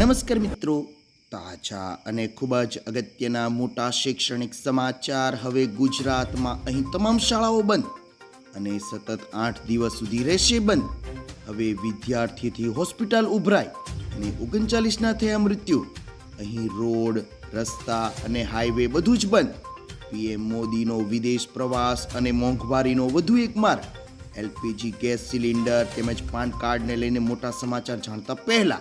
નમસ્કાર મિત્રો, તાજા અને ખૂબ જ અગત્યના મોટા શૈક્ષણિક સમાચાર હવે ગુજરાતમાં. અહીં તમામ શાળાઓ બંધ અને સતત આઠ દિવસ સુધી રહેશે બંધ. હવે વિદ્યાર્થીથી હોસ્પિટલ ઉભરાય અને ઓગણચાલીસના થયા મૃત્યુ. અહીં રોડ, રસ્તા અને હાઈવે બધું જ બંધ. પીએમ મોદીનો વિદેશ પ્રવાસ અને મોંઘવારીનો વધુ એક માર્ગ. એલપીજી ગેસ સિલિન્ડર તેમજ પાન કાર્ડને લઈને મોટા સમાચાર જાણતા પહેલા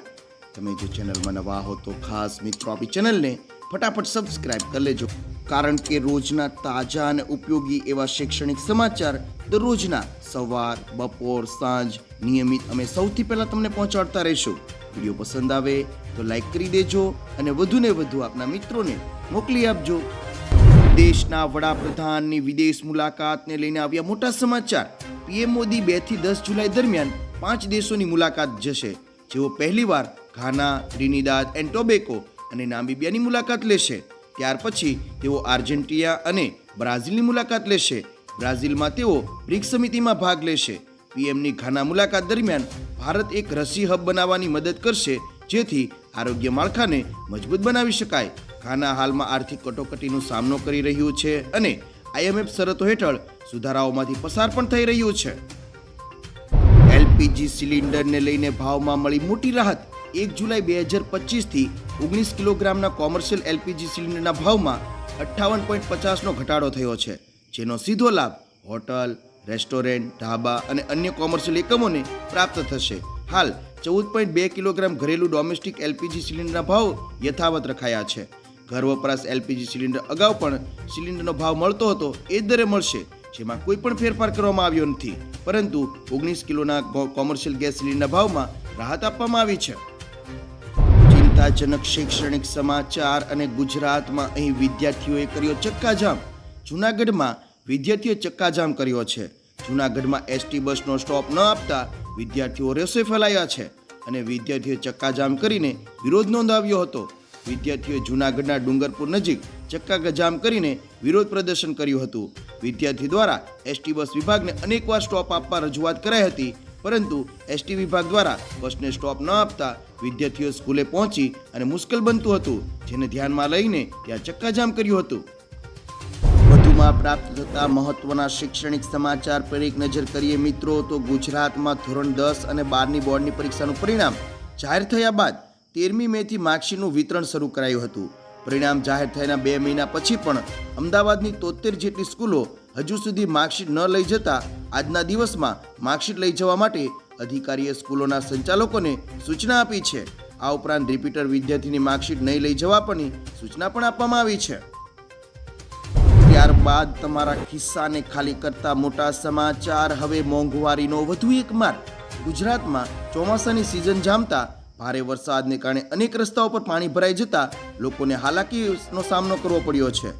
તમે જો ચેનલમાં નવા હો તો ખાસ મિત્રો આપણી ચેનલને ફટાફટ સબસ્ક્રાઇબ કરી લેજો. કારણ કે રોજના તાજા અને ઉપયોગી એવા શૈક્ષણિક સમાચાર દરરોજના સવાર, બપોર, સાંજ નિયમિત અમે સૌથી પહેલાં તમને પહોંચાડતા રહીશું. વીડિયો પસંદ આવે તો લાઈક કરી દેજો અને વધુને વધુ આપના મિત્રોને મોકલી આપજો. દેશના વડાપ્રધાનની વિદેશ મુલાકાતને લઈને આવ્યા મોટા સમાચાર. પીએમ મોદી બેથી દસ જુલાઈ દરમિયાન પાંચ દેશોની મુલાકાત જશે. જેઓ પહેલીવાર ઘાના ટ્રિનિદાદ એન્ડ ટોબેકો અને નામીબિયાની મુલાકાત લેશે. ત્યાર પછી તેઓ આર્જેન્ટિયા અને બ્રાઝિલની મુલાકાત લેશે. બ્રાઝિલમાં તેઓ બ્રિક્સ સમિતિમાં ભાગ લેશે. પીએમની ઘાના મુલાકાત દરમિયાન ભારત એક રસી હબ બનાવવાની મદદ કરશે, જેથી આરોગ્ય માળખાને મજબૂત બનાવી શકાય. ઘાના હાલમાં આર્થિક કટોકટીનો સામનો કરી રહ્યું છે અને આઈએમએફ શરતો હેઠળ સુધારાઓમાંથી પસાર પણ થઈ રહ્યું છે. એલપીજી સિલિન્ડરને લઈને ભાવમાં મળી મોટી રાહત. એક જુલાઈ બે હજાર પચીસથી ઓગણીસ કિલોગ્રામના કોમર્શિયલ એલપીજી સિલિન્ડરના ભાવમાં અઠ્ઠાવન પોઈન્ટ પચાસનો ઘટાડો થયો છે, જેનો સીધો લાભ હોટલ, રેસ્ટોરન્ટ ઢાબા અને અન્ય કોમર્શિયલ એકમોને પ્રાપ્ત થશે. હાલ, ચૌદ પોઈન્ટ બે કિલોગ્રામ ઘરેલું ડોમેસ્ટિક એલપીજી સિલિન્ડરના ભાવ યથાવત રખાયા છે. ઘર વપરાશ એલપીજી સિલિન્ડર અગાઉ પણ સિલિન્ડરનો ભાવ મળતો હતો એ જ દરે મળશે, જેમાં કોઈ પણ ફેરફાર કરવામાં આવ્યો નથી. પરંતુ ઓગણીસ કિલોના કોમર્શિયલ ગેસ સિલિન્ડરના ભાવમાં રાહત આપવામાં આવી છે. ચિંતાજનક શૈક્ષણિક સમાચાર અને ગુજરાતમાં અહીં વિદ્યાર્થીઓએ કર્યો ચક્કાજામ. જૂનાગઢમાં વિદ્યાર્થીઓએ ચક્કાજામ કર્યો છે. જૂનાગઢમાં એસટી બસનો સ્ટોપ ન આપતા વિદ્યાર્થીઓ રોષે ફેલાયા છે અને વિદ્યાર્થીઓએ ચક્કાજામ કરીને વિરોધ નોંધાવ્યો હતો. વિદ્યાર્થીઓએ જૂનાગઢના ડુંગરપુર નજીક ચક્કાજામ કરીને વિરોધ પ્રદર્શન કર્યું હતું. વિદ્યાર્થી દ્વારા એસટી બસ વિભાગને અનેકવાર સ્ટોપ આપવા રજૂઆત કરાઈ હતી. પરંતુ એસટી વિભાગ દ્વારા બસને સ્ટોપ ન આપતા વિદ્યાર્થીઓ સ્કૂલે પહોંચી અને મુશ્કેલ બનતું હતું, જેને ધ્યાનમાં લઈને ત્યાં ચક્કાજામ કર્યું હતું. વધુમાં પ્રાપ્ત થતા મહત્વના શૈક્ષણિક સમાચાર પર એક નજર કરીએ મિત્રો, તો ગુજરાતમાં ધોરણ દસ અને બારની બોર્ડની પરીક્ષાનું પરિણામ જાહેર થયા બાદ તેરમી મેથી માર્કશીટનું વિતરણ શરૂ કરાયું હતું. પરિણામ જાહેર થયાના બે મહિના પછી પણ અમદાવાદની તોતેર જેટલી સ્કૂલો હજુ સુધી માર્કશીટ ન લઈ જતા આજના દિવસમાં માર્કશીટ લઈ જવા માટે અધિકારીએ સ્કૂલોના સંચાલકોને સૂચના આપી છે. આ ઉપરાંત રિપીટર વિદ્યાર્થીની માર્કશીટ નહીં લઈ જવા પણની સૂચના પણ આપવામાં આવી છે. ત્યારબાદ તમારા ખિસ્સાને ખાલી કરતા મોટા સમાચાર, હવે મોંઘવારીનો વધુ એક માર ગુજરાતમાં ચોમાસાની સિઝન જામતા ભારે વરસાદને કારણે અનેક રસ્તાઓ પર પાણી ભરાઈ જતા લોકોને હાલાકીનો સામનો કરવો પડ્યો છે.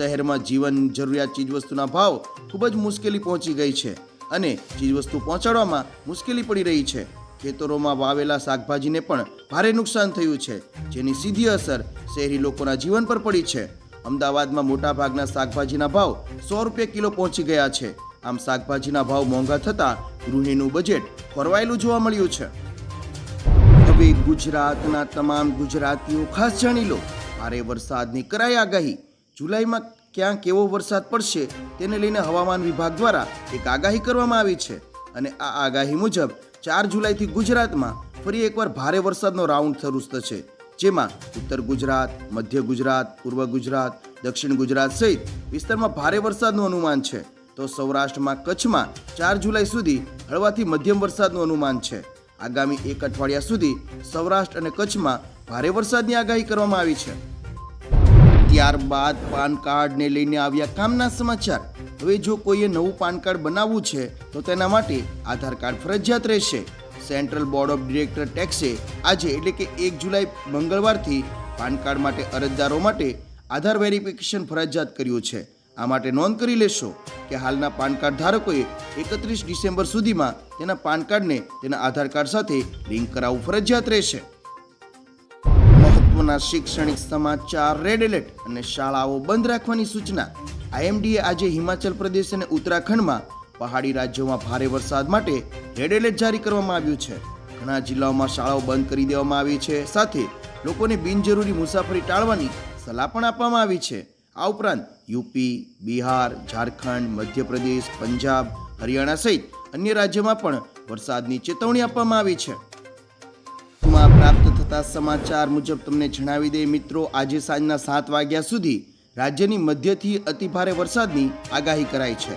શહેરમાં જીવન જરૂરિયાત ચીજવસ્તુના ભાવ ખૂબ જ મુશ્કેલી પહોંચી ગઈ છે અને ચીજવસ્તુ પહોંચાડવામાં મુશ્કેલી પડી રહી છે. ખેતરોમાં વાવેલા શાકભાજીને પણ ભારે નુકસાન થયું છે, જેની સીધી અસર શહેરી લોકોના જીવન પર પડી છે. અમદાવાદમાં મોટાભાગના શાકભાજીના ભાવ સો રૂપિયા કિલો પહોંચી ગયા છે. આમ શાકભાજીના ભાવ મોંઘા થતાં ગૃહિણીનું બજેટ ખોરવાયેલું જોવા મળ્યું છે. હવે ગુજરાતના તમામ ગુજરાતીઓ ખાસ જાણી લો. ભારે વરસાદની કરાઈ આગાહી. જુલાઈમાં ક્યાં કેવો વરસાદ પડશે તેને લઈને હવામાન વિભાગ દ્વારા એક આગાહી કરવામાં આવી છે. અને આ આગાહી મુજબ ચાર જુલાઈથી ગુજરાતમાં ફરી એકવાર ભારે વરસાદનો રાઉન્ડ શરૂ થશે જેમાં ઉત્તર ગુજરાત, મધ્ય ગુજરાત, પૂર્વ ગુજરાત, દક્ષિણ ગુજરાત સહિત વિસ્તારમાં ભારે વરસાદનું અનુમાન છે. તો સૌરાષ્ટ્રમાં કચ્છમાં ચાર જુલાઈ સુધી હળવાથી મધ્યમ વરસાદનું અનુમાન છે. આગામી એક અઠવાડિયા સુધી સૌરાષ્ટ્ર અને કચ્છમાં ભારે વરસાદની આગાહી કરવામાં આવી છે. ત્યારબાદ પાન કાર્ડને લઈને આવ્યા કામના સમાચાર. હવે જો કોઈએ નવું પાન કાર્ડ બનાવવું છે, તો તેના માટે આધાર કાર્ડ ફરજિયાત રહેશે. સેન્ટ્રલ બોર્ડ ઓફ ડિરેક્ટર ટેક્સે આજે એટલે કે એક જુલાઈ મંગળવારથી પાન કાર્ડ માટે અરજદારો માટે આધાર વેરિફિકેશન ફરજિયાત કર્યું છે. આ માટે નોંધ કરી લેશો કે હાલના પાન કાર્ડ ધારકોએ એકત્રીસ ડિસેમ્બર સુધીમાં તેના પાન કાર્ડને તેના આધાર કાર્ડ સાથે લિંક કરાવવું ફરજિયાત રહેશે. મહત્વના શૈક્ષણિક સમાચાર રેડ એલર્ટ અને શાળાઓ બંધ રાખવાની સૂચના. આઈએમડીએ આજે હિમાચલ પ્રદેશ અને ઉત્તરાખંડમાં પહાડી રાજ્યોમાં ભારે વરસાદ માટે રેડ એલર્ટ જારી કરવામાં આવ્યું છે. ઘણા જિલ્લાઓમાં શાળાઓ બંધ કરી દેવામાં આવી છે. સાથે લોકોને બિનજરૂરી મુસાફરી ટાળવાની સલાહ પણ આપવામાં આવી છે. આ ઉપરાંત યુપી, બિહાર, ઝારખંડ, મધ્યપ્રદેશ, પંજાબ, હરિયાણા સહિત અન્ય રાજ્યોમાં પણ વરસાદની ચેતવણી આપવામાં આવી છે. પ્રાપ્ત થતા સમાચાર મુજબ તમને જણાવી દઈએ મિત્રો, આજે સાંજના સાત વાગ્યા સુધી રાજ્યની મધ્યથી અતિભારે વરસાદની આગાહી કરાઈ છે.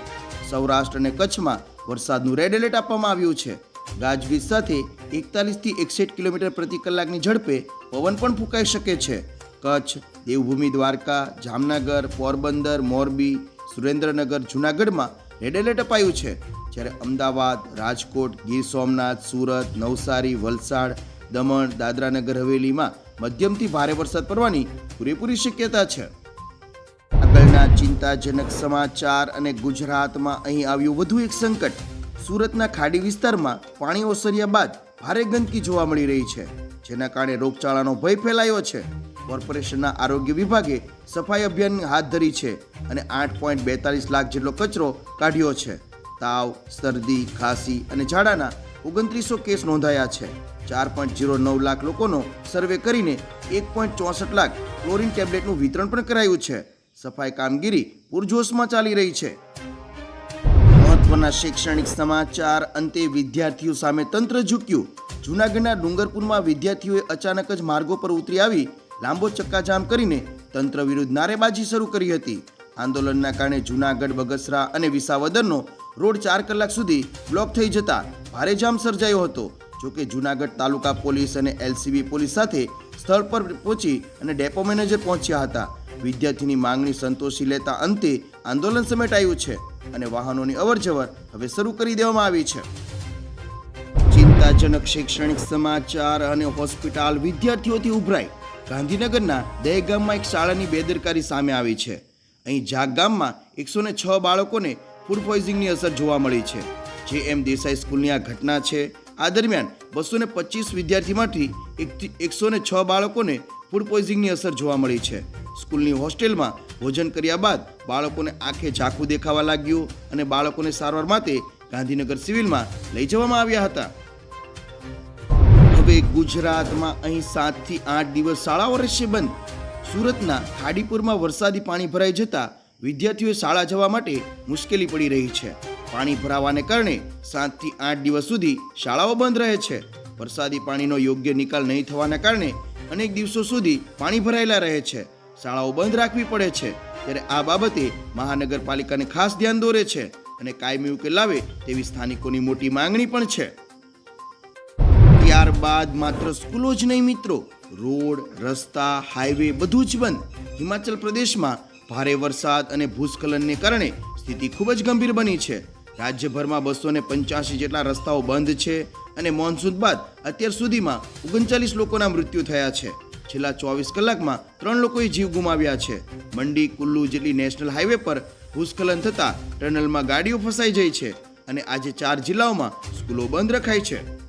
સૌરાષ્ટ્ર અને કચ્છમાં વરસાદનું રેડ એલર્ટ આપવામાં આવ્યું છે. ગાજવીજ સાથે એકતાલીસથી એકસઠ કિલોમીટર પ્રતિ કલાકની ઝડપે પવન પણ ફૂંકાઈ શકે છે. કચ્છ, દેવભૂમિ, દ્વારકા, જામનગર, પોરબંદર, મોરબી, સુરેન્દ્રનગર, જૂનાગઢમાં રેડ એલર્ટ અપાયું છે. જ્યારે અમદાવાદ, રાજકોટ, ગીર સોમનાથ, સુરત, નવસારી, વલસાડ દમણ, દાદરાનગર, હવેલીમાં મધ્યમથી ભારે વરસાદ પડવાની પૂરેપૂરી શક્યતા છે. આગળના ચિંતાજનક સમાચાર અને ગુજરાતમાં અહીં આવ્યું વધુ એક સંકટ. સુરતના ખાડી વિસ્તારમાં પાણી ઓસર્યા બાદ ભારે ગંદકી જોવા મળી રહી છે, જેના કારણે રોગચાળાનો ભય ફેલાયો છે. કોર્પોરેશનના આરોગ્ય વિભાગે સફાઈ અભિયાન હાથ ધરી છે અને આઠ પોઈન્ટ બેતાલીસ લાખ જેટલો કચરો કાઢ્યો છે. તાવ, શરદી, ખાંસી અને ઝાડાના ઓગણત્રીસો કેસ નોંધાયા છે. ચાર પોઈન્ટ જીરો નવ લાખ લોકોનો સર્વે કરીને એક પોઈન્ટ ચોસઠ લાખ ક્લોરિન ટેબ્લેટનું વિતરણ પણ કરાયું છે. સફાઈ કામગીરી પૂરજોશમાં ચાલી રહી છે. મહત્વના શૈક્ષણિક સમાચાર અંતે વિદ્યાર્થીઓ સામે તંત્ર ઝૂક્યું. જૂનાગઢના ડુંગરપુરમાં વિદ્યાર્થીઓએ અચાનક જ માર્ગો પર ઉતરી આવી લાંબો ચક્કાજામ કરીને તંત્ર વિરુદ્ધ નારેબાજી શરૂ કરી હતી. આંદોલનના કારણે જૂનાગઢ, બગસરા અને વિસાવદરનો રોડ ચાર કલાક સુધી બ્લોક થઈ જતા ભારે જામ સર્જાયો હતો. જોકે જૂનાગઢ તાલુકા પોલીસ અને એલસીબી પોલીસ સાથે સ્થળ પર પહોંચી અને ડેપો મેનેજર પહોંચ્યા હતા. વિદ્યાર્થીની માંગણી સંતોષી લેતા અંતે આંદોલન સમેટાયું છે અને વાહનોની અવરજવર હવે શરૂ કરી દેવામાં આવી છે. ચિંતાજનક શૈક્ષણિક સમાચાર અને હોસ્પિટલ વિદ્યાર્થીઓથી ઉભરાઈ. ગાંધીનગરના દહેગામમાં એક શાળાની બેદરકારી સામે આવી છે. અહીં જાગ ગામમાં એકસો છ બાળકોને ફૂડ પોઈઝિંગની અસર જોવા મળી છે. જે એમ દેસાઈ સ્કૂલની આ ઘટના છે. આ દરમિયાન બસો ને પચીસ વિદ્યાર્થીમાંથી એક એકસો ને છ બાળકોને ફૂડ પોઈઝિંગની અસર જોવા મળી છે. સ્કૂલની હોસ્ટેલમાં ભોજન કર્યા બાદ બાળકોને આંખે ઝાંખું દેખાવા લાગ્યું અને બાળકોને સારવાર માટે ગાંધીનગર સિવિલમાં લઈ જવામાં આવ્યા હતા. હવે ગુજરાતમાં અહીં સાતથી આઠ દિવસ શાળાઓ રહેશે બંધ. સુરતના ખાડીપુરમાં વરસાદી પાણી ભરાઈ જતા વિદ્યાર્થીઓએ શાળા જવા માટે મુશ્કેલી પડી રહી છે. પાણી ભરાવાને કારણે સાતથી આઠ દિવસ સુધી શાળાઓ બંધ રહે છે. વરસાદી પાણીનો યોગ્ય નિકાલ નહીં થવાના કારણે અનેક દિવસો સુધી પાણી ભરાયેલા રહે છે. શાળાઓ બંધ રાખવી પડે છે. ત્યારે આ બાબતે મહાનગરપાલિકાને ખાસ ધ્યાન દોરે છે અને કાયમી ઉકેલ લાવે તેવી સ્થાનિકોની મોટી માંગણી પણ છે. ત્યારબાદ માત્ર સ્કૂલો જ નહીં મિત્રો. રોડ, રસ્તા, હાઈવે બધું જ બંધ. હિમાચલ પ્રદેશમાં ભારે વરસાદ અને ભૂસ્ખલનને કારણે સ્થિતિ ખૂબ જ ગંભીર બની છે. રાજ્યભરમાં બસો ને પંચ્યાસી જેટલા રસ્તાઓ બંધ છે અને મોન્સૂન બાદ અત્યાર સુધીમાં ઓગણચાલીસ લોકોના મૃત્યુ થયા છે. છેલ્લા ચોવીસ કલાકમાં ત્રણ લોકોએ જીવ ગુમાવ્યા છે. મંડી, કુલ્લુ જેટલી નેશનલ હાઈવે પર ભૂસ્ખલન થતાં ટનલમાં ગાડીઓ ફસાઈ જાય છે અને આજે ચાર જિલ્લાઓમાં સ્કૂલો બંધ રખાઈ છે.